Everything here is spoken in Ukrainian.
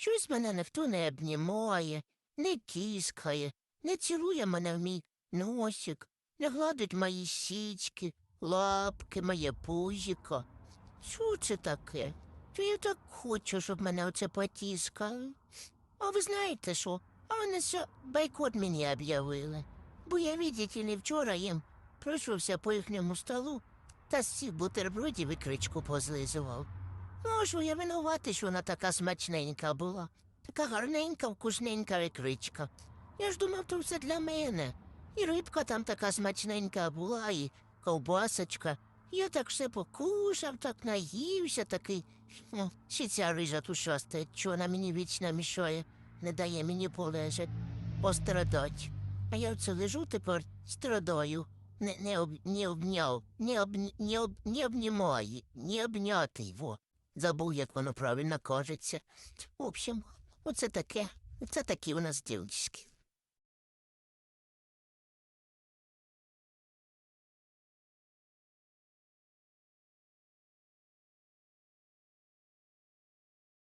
Щось мене ніхто не обнімає, не кіскає, не цілує мене в мій носик, не гладить мої січки, лапки, моє пузіко. Що це таке? Що я так хочу, щоб мене оце потіскали? А ви знаєте що? А вони все бойкот мені об'явили. Бо я, видите ли, вчора їм пройшовся по їхньому столу та цих бутербродів і кричку позлизував. Що я винуватий, що вона така смачненька була. Така гарненька, вкусненька ікричка. Я ж думав, то все для мене. І рибка там така смачненька була, і ковбасочка. Я так все покушав, так наївся такий. Ну, ще ця рижа тушаста, що вона мені вічно мішає, не дає мені полежать, пострадать. А я оце лежу тепер страдаю. Не, не, об, не обняв, не, об, не, об, не обнімаю, не обнятий, во. Забув, як воно правильно кажеться. В общем, оце таке. Це такі у нас дівчатки.